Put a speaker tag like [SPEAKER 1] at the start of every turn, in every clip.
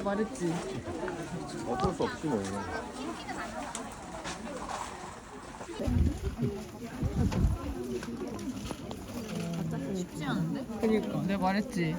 [SPEAKER 1] 내가 말했지.
[SPEAKER 2] 어쩔 수 없지 뭐.
[SPEAKER 1] 쉽지 않은데? 그니까 내가 말했지.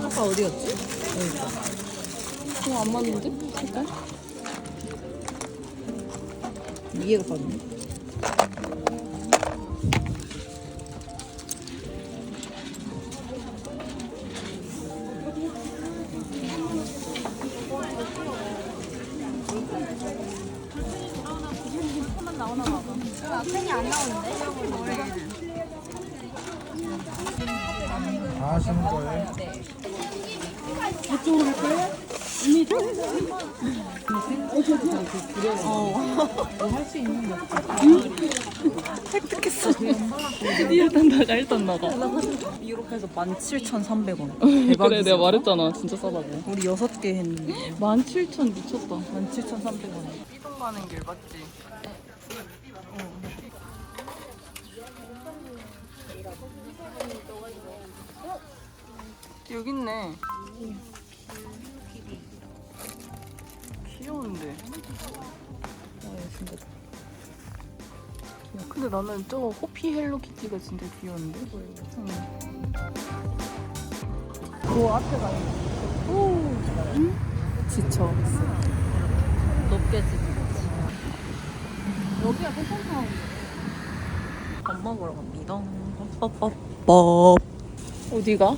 [SPEAKER 1] 아까 어디 갔지? 어, 안 맞는데? 색깔? 이해가 가네.
[SPEAKER 2] 다 하시는 거예요?
[SPEAKER 1] 일단 나가 일단 나가. 이렇게 해서 17,300원. 대박이지.
[SPEAKER 3] 그래 내가 말했잖아 진짜 싸다고
[SPEAKER 1] 우리 여섯 개 했는데
[SPEAKER 3] 17,000 미쳤다
[SPEAKER 1] 17,300원. 이동 가는 길 맞지? 여기 있네. 귀여운데. 아, 진짜. 야, 근데 나는 저 호피 헬로키티가 진짜 귀여운데? 응. 그 앞에 가는 오! 지쳐. 높게 지쳐. 여기가 괜찮다. 밥 먹으러 갑니다. 뻑뻑뻑. 어디가?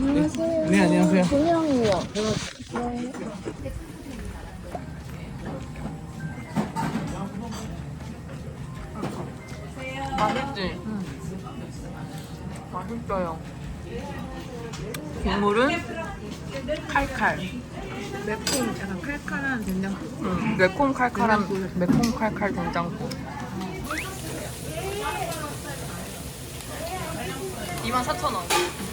[SPEAKER 2] 네 안녕하세요.
[SPEAKER 1] 동양이요. 맛있지? 응. 맛있어요. 국물은 칼칼.
[SPEAKER 4] 매콤 약간 칼칼한 된장국
[SPEAKER 1] 응. 매콤 칼칼한 매콤 칼칼 된장국. 24,000원.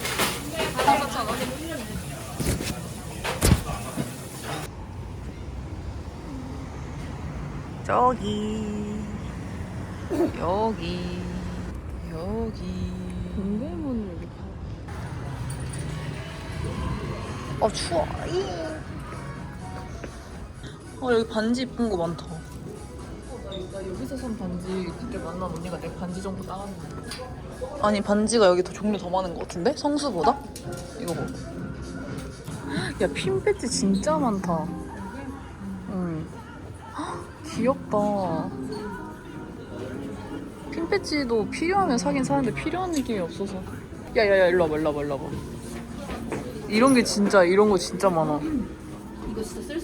[SPEAKER 1] 24,000원. 저기. 여기. 여기.
[SPEAKER 3] 동대문을 여기
[SPEAKER 1] 아 추워. 어 여기 반지 이쁜 거 많다
[SPEAKER 3] 나 여기서 산 반지 그때 만난 언니가 내 반지 정도 따갔는데
[SPEAKER 1] 아니 반지가 여기 더 종류 더 많은 것 같은데? 성수보다? 이거 봐. 야핀 배지 진짜 많다. 응. 헉, 귀엽다. 핀 배지도 필요하면 사긴 사는데 필요한 느낌이 없어서. 야야야 일로 와봐 일로 와봐 일로 와봐. 이런 게 진짜 이런 거 진짜 많아.
[SPEAKER 4] 이거 진짜 쓸?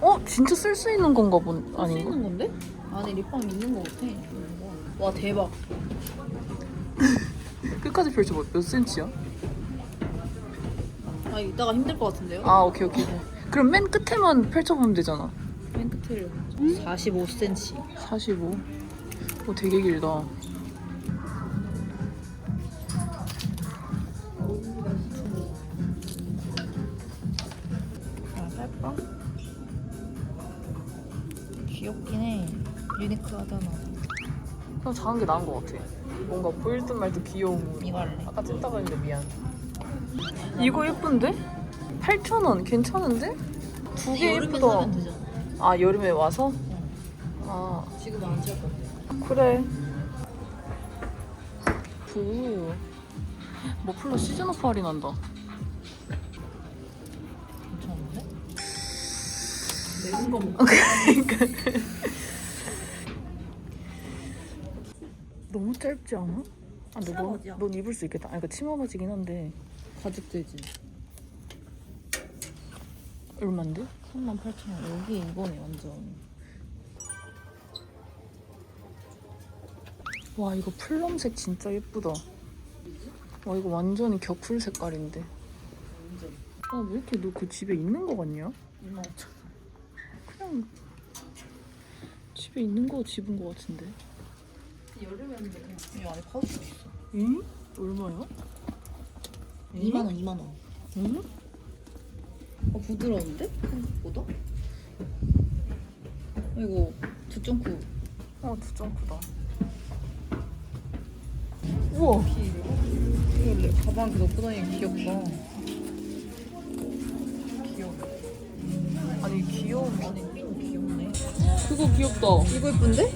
[SPEAKER 1] 어 진짜 쓸 수 있는 건가 본
[SPEAKER 4] 쓸 수
[SPEAKER 1] 아닌가?
[SPEAKER 4] 있는 건데? 안에 립밤 있는 거 같아 와 대박
[SPEAKER 1] 끝까지 펼쳐봐 몇 센치야?
[SPEAKER 4] 아 이따가 힘들 것 같은데요?
[SPEAKER 1] 아 오케이 오케이. 그럼 맨 끝에만 펼쳐보면 되잖아.
[SPEAKER 4] 맨 끝을 45cm
[SPEAKER 1] 45. 오, 되게 길다.
[SPEAKER 4] 하잖아
[SPEAKER 1] 그냥 작은 게 나은 것 같아. 뭔가 보일 듯 말 듯 귀여운.
[SPEAKER 4] 이거 할래
[SPEAKER 1] 아까 찐따가 했는데 미안. 이거 예쁜데? 8,000원 괜찮은데? 두 개
[SPEAKER 4] 여름에
[SPEAKER 1] 예쁘다.
[SPEAKER 4] 사면 되잖아
[SPEAKER 1] 아 여름에 와서? 아
[SPEAKER 4] 지금 안 살 건데
[SPEAKER 1] 그래. 부. 머플러 시즌 오프 할인한다.
[SPEAKER 4] 괜찮은데?
[SPEAKER 1] 매운 거 먹고. 그러니까. 너무 짧지 않아? 아, 근데 넌,
[SPEAKER 4] 치마바지야.
[SPEAKER 1] 넌 입을 수 있겠다. 아니, 그 치마 바지긴 한데
[SPEAKER 4] 가죽 되지
[SPEAKER 1] 얼만데?
[SPEAKER 4] 38,000원 여기 이번에 완전
[SPEAKER 1] 와 이거 플럼색 진짜 예쁘다. 와 이거 완전히 격풀 색깔인데. 아왜 이렇게 너 그 집에 있는 거 같냐?
[SPEAKER 4] 25,000원
[SPEAKER 1] 그냥 집에 있는 거 집은 거 같은데.
[SPEAKER 4] 여름에 하는데 그냥 이 안에 파우치 있어
[SPEAKER 1] 응? 얼마야?
[SPEAKER 4] 2만 원 2만 원
[SPEAKER 1] 응?
[SPEAKER 4] 어 부드러운데? 생각보다? 이거 두점쿠
[SPEAKER 1] 어 진짜 크다. 우와.
[SPEAKER 4] 이거 가방 이렇게 넣고 다니기 귀엽다.
[SPEAKER 1] 귀여워. 아니 귀여운
[SPEAKER 4] 아니 핀 귀엽네.
[SPEAKER 3] 그거 귀엽다.
[SPEAKER 4] 이거 예쁜데?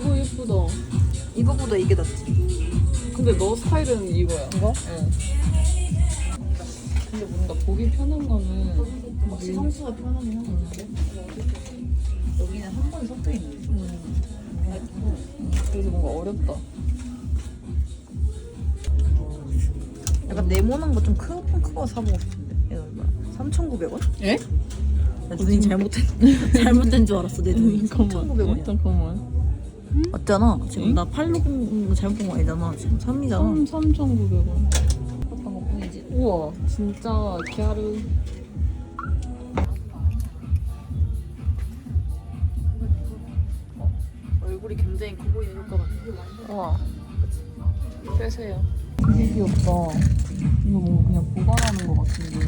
[SPEAKER 3] 그거 예쁘다.
[SPEAKER 4] 이거보다 이게 낫지.
[SPEAKER 3] 근데 너 스타일은 이거야.
[SPEAKER 4] 이거?
[SPEAKER 3] 응. 근데 뭔가 보기 편한 거는
[SPEAKER 4] 확실히 성수가 편하긴 하는데. 여기는 한 번에 섞여 있네.
[SPEAKER 3] 그래서 뭔가 어렵다.
[SPEAKER 4] 약간 네모난 거좀큰거 사보고 싶은데. 이거 얼마야? 3,900원?
[SPEAKER 3] 에?
[SPEAKER 4] 나 눈이 잘못된 잘못된 줄 알았어 내 눈이.
[SPEAKER 3] 잠깐만.
[SPEAKER 4] 3,900원이야.
[SPEAKER 3] 잠깐만.
[SPEAKER 4] 맞잖아. 지금
[SPEAKER 3] 응?
[SPEAKER 4] 나 팔로 본거 잘못 본 거 아니잖아. 지금 3이잖아.
[SPEAKER 3] 3 3,900원.
[SPEAKER 4] 그런 거 뿐이지.
[SPEAKER 3] 우와, 진짜 갸르.
[SPEAKER 4] 얼굴이 굉장히 커 보이는 효과 같아.
[SPEAKER 3] 우와. 빼세요. 되게 귀엽다. 이거 뭔가 그냥 보관하는 것 같은데.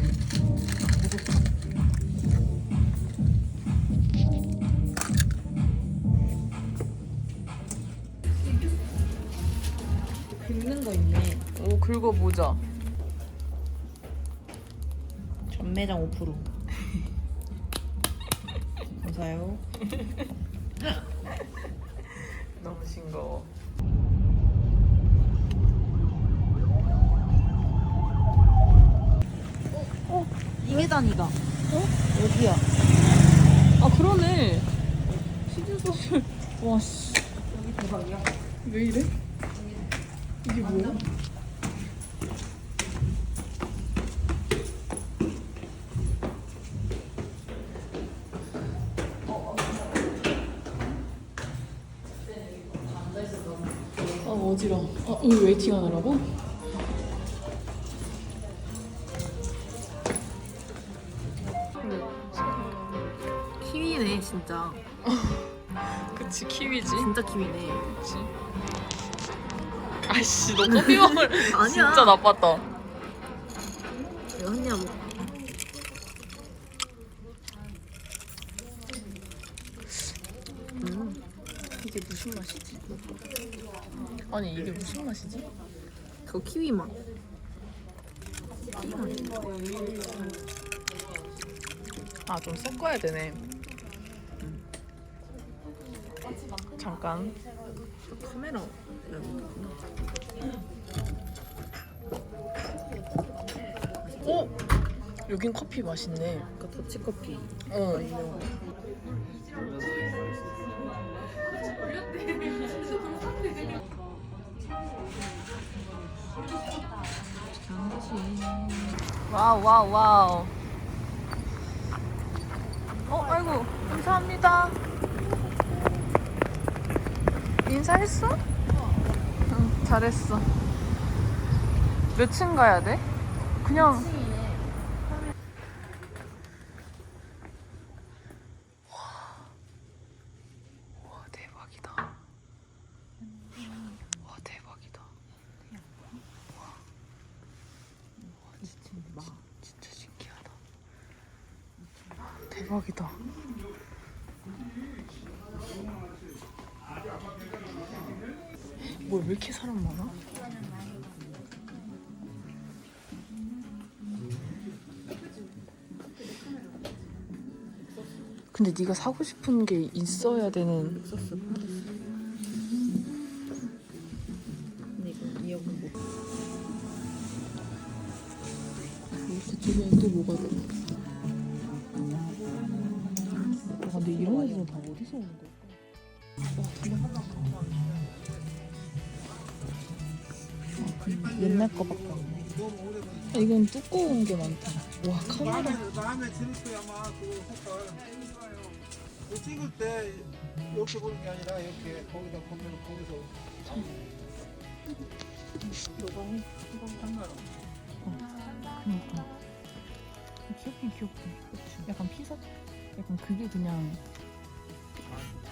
[SPEAKER 1] 오 긁어보자.
[SPEAKER 4] 전매장 5%. 감사해요.
[SPEAKER 1] 너무 싱거워.
[SPEAKER 4] 이게 단이다. 어? 여기야.
[SPEAKER 3] 아, 그러네. 시즌 소셜. 와, 씨.
[SPEAKER 4] 여기 대박이야.
[SPEAKER 3] 왜 이래? 이게 뭐야? 아 어지러워. 아 여기 웨이팅 하느라고?
[SPEAKER 4] 키위네 진짜.
[SPEAKER 1] 그치 키위지.
[SPEAKER 4] 진짜 키위네.
[SPEAKER 1] 그치. 아이씨 너 커피맘을
[SPEAKER 4] 아니야.
[SPEAKER 1] 진짜 나빴다.
[SPEAKER 4] 이거 한입 먹. 음.
[SPEAKER 1] 이게 무슨 맛이지? 아니 이게 무슨 맛이지?
[SPEAKER 4] 그거 키위 맛. 키위 맛.
[SPEAKER 1] 아 좀 섞어야 되네. 잠깐.
[SPEAKER 4] 카메라.
[SPEAKER 1] 어? 여긴 커피 맛있네.
[SPEAKER 4] 그러니까 더치커피.
[SPEAKER 1] 어. 와우 와우 와우. 어 아이고 감사합니다. 인사했어? 응 잘했어. 몇 층 가야 돼? 그냥 와 대박이다. 와 대박이다. 와, 와 진짜 진짜 신기하다. 대박이다. 뭐야 왜 이렇게 사람 많아? 근데 네가 사고 싶은 게 있어야 되는
[SPEAKER 3] 어디서 오는 거야?
[SPEAKER 4] 옛날 거밖에 없네.
[SPEAKER 3] 아, 이건 두꺼운 게 많다. 와 카메라.
[SPEAKER 2] 마음에 드는 거야 아마 그 색깔. 그 찍을 때 이렇게 보는 게 아니라 이렇게 거기다 보면 거기서
[SPEAKER 1] 그니까 귀엽긴 귀엽다 약간 피사 약간 그게 그냥 아,